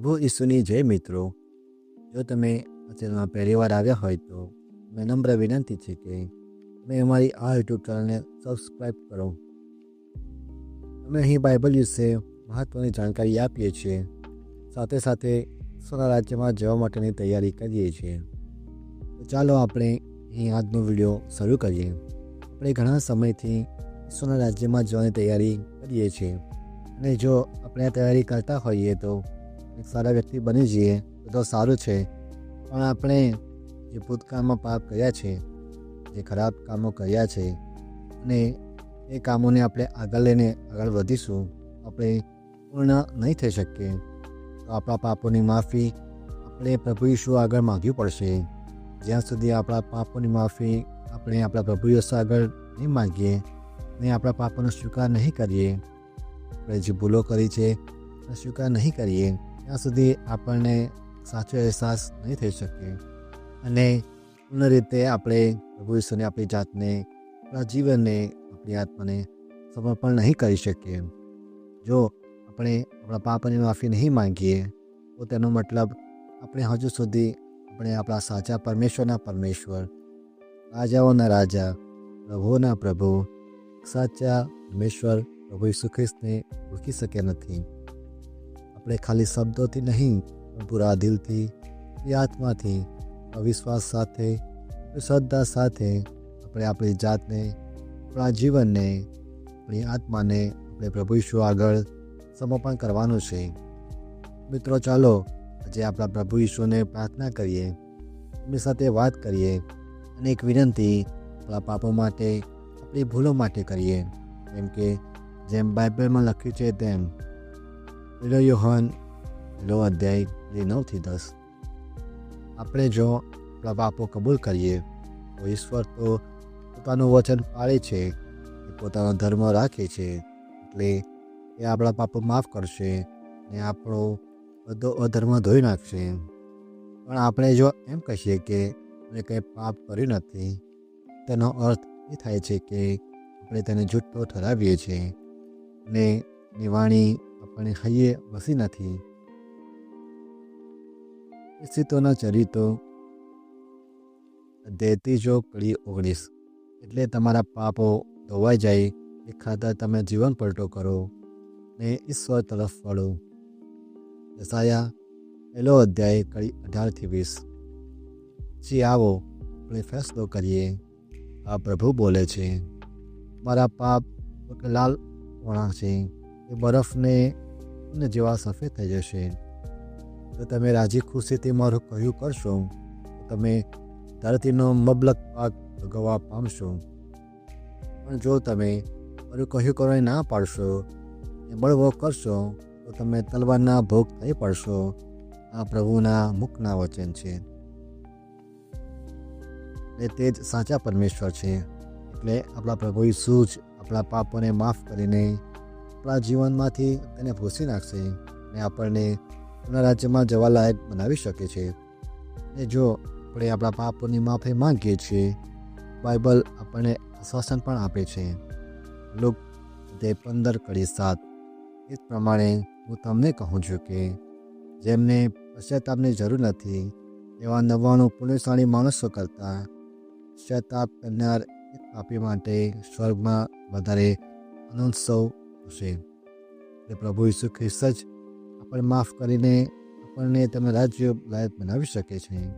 પ્રભુ ઈસુની જય મિત્રો. જો તમે આ ચેનલમાં પહેલી વાર આવ્યા હોય તો મેં નમ્ર વિનંતી છે કે તમે અમારી આ યુટ્યુબ ચેનલને સબસ્ક્રાઈબ કરો. અમે અહીં બાઇબલ વિશે મહત્ત્વની જાણકારી આપીએ છીએ. સાથે સાથે સોના રાજ્યમાં જવા માટેની તૈયારી કરીએ છીએ. તો ચાલો આપણે અહીં આજનો વીડિયો શરૂ કરીએ. આપણે ઘણા સમયથી સોના રાજ્યમાં જવાની તૈયારી કરીએ છીએ. અને જો આપણે આ તૈયારી કરતા હોઈએ તો એક સારા વ્યક્તિ બની જઈએ, તો સારું છે. પણ આપણે જે ભૂતકાળમાં પાપ કર્યા છે, જે ખરાબ કામો કર્યા છે, અને એ કામોને આપણે આગળ લઈને આગળ વધીશું આપણે પૂર્ણ નહીં થઈ શકીએ. તો આપણા પાપોની માફી આપણે પ્રભુ ઈશુ આગળ માગવી પડશે. જ્યાં સુધી આપણા પાપોની માફી આપણે આપણા પ્રભુ ઈશુ આગળ નહીં માગીએ, ને આપણા પાપોનો સ્વીકાર નહીં કરીએ. આપણે જે ભૂલો કરી છે સ્વીકાર નહીં કરીએ. ત્યાં સુધી આપણને સાચો અહેસાસ નહીં થઈ શકે. અને પૂર્ણ રીતે આપણે પ્રભુ ઈશ્વરને આપણી જાતને, આપણા જીવનને, આપણી આત્માને સમર્પણ નહીં કરી શકીએ. જો આપણે આપણા પાપની માફી નહીં માંગીએ, તો તેનો મતલબ આપણે હજુ સુધી આપણે આપણા સાચા પરમેશ્વરના પરમેશ્વર, રાજાઓના રાજા, પ્રભુઓના પ્રભુ, સાચા પરમેશ્વર પ્રભુ ઈસુ ખ્રિસ્તને ઓળખી શક્યા નથી. આપણે ખાલી શબ્દોથી નહીં, પણ પૂરા દિલથી એ આત્માથી, અવિશ્વાસ સાથે શ્રદ્ધા સાથે આપણે આપણી જાતને, આપણા જીવનને, આપણી આત્માને આપણે પ્રભુ ઈશ્વ આગળ સમર્પણ કરવાનું છે. મિત્રો, ચાલો આજે આપણા પ્રભુ ઈશ્વરને પ્રાર્થના કરીએ, એમની સાથે વાત કરીએ, અને એક વિનંતી આપણા પાપો માટે, આપણી ભૂલો માટે કરીએ. કેમ કે, જેમ બાઇબલમાં લખ્યું છે તેમ પહેલો યોહન પેલો અધ્યાય નવથી દસ. આપણે જો આપણા પાપો કબૂલ કરીએ, તો ઈશ્વર તો પોતાનું વચન પાળે છે, એ પોતાનો ધર્મ રાખે છે, એટલે એ આપણા પાપો માફ કરશે ને આપણો બધો અધર્મ ધોઈ નાખશે. પણ આપણે જો એમ કહીએ કે મેં કંઈ પાપ કર્યું નથી, તેનો અર્થ એ થાય છે કે આપણે તેને જૂઠો ઠરાવીએ છીએ. અને નિવાણી આપણે હૈયે વસી નથી. સ્થિતોના ચરિત્રો દેતીજો કડી ઓગણીસ, એટલે તમારા પાપો ધોવાઈ જાય, એ ખાતર તમે જીવન પલટો કરો, ને ઈશ્વર તરફ વળો. દસાયા પહેલો અધ્યાય કડી અઢારથી વીસ. જે આવો, આપણે ફેસલો કરીએ. આ પ્રભુ બોલે છે, મારા પાપ લાલ વણા છે? એ બરફને જેવા સફેદ થઈ જશે. તો તમે રાજી ખુશીથી મારું કહ્યું કરશો. તમે ધરતીનો મબલક પાક ભોગવવા પામશો. પણ જો તમે મારું કહ્યું કરવાની ના પાડશો એ બળવો કરશો, તો તમે તલવારના ભોગ થઈ પડશો. આ પ્રભુના મુખના વચન છે. એ તે જ સાચા પરમેશ્વર છે. એટલે આપણા પ્રભુ ઈસુ જ આપણા પાપોને માફ કરીને આપણા જીવનમાંથી તેને ભૂસી નાખશે અને આપણને આપણા રાજ્યમાં જવા લાયક બનાવી શકે છે. અને જો આપણે આપણા પાપોની માફી માંગીએ છીએ, બાઇબલ આપણને આશ્વાસન પણ આપે છે. લોક તે પંદર કડી સાત. એ જ પ્રમાણે હું તમને કહું છું કે જેમને પશ્ચાતાપની જરૂર નથી, એવા નવ્વાણું પુણ્યશાળી માણસો કરતાં પશ્ચાતાપ કરનાર એક પાપી માટે સ્વર્ગમાં વધારે આનંદોત્સવ હશે એટલે પ્રભુ ઈસુ ખ્રિસ્ત જ આપણે માફ કરીને આપણને તેમના રાજ્ય લાયક બનાવી શકે છે.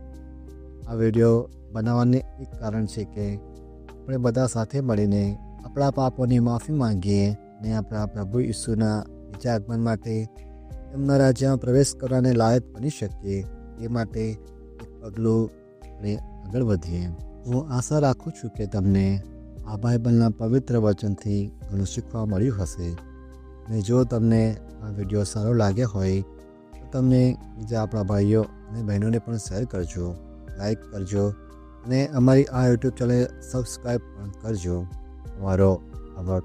આ વીડિયો બનાવવાની એક કારણ છે કે આપણે બધા સાથે મળીને આપણા પાપોની માફી માંગીએ અને આપણા પ્રભુ ઈસુના બીજા આગમન માટે તેમના રાજ્યમાં પ્રવેશ કરવાને લાયક બની શકીએ એ માટે એક પગલું આપણે આગળ વધીએ. હું આશા રાખું છું કે તમને આ બાઇબલના પવિત્ર વચનથી ઘણું શીખવા મળ્યું હશે. અને જો તમને આ વીડિયો સારો લાગ્યો હોય, તો તમને બીજા આપણા ભાઈઓ અને બહેનોને પણ શેર કરજો, લાઈક કરજો, અને અમારી આ યુટ્યુબ ચેનલ સબસ્ક્રાઈબ પણ કરજો. તમારો આભાર.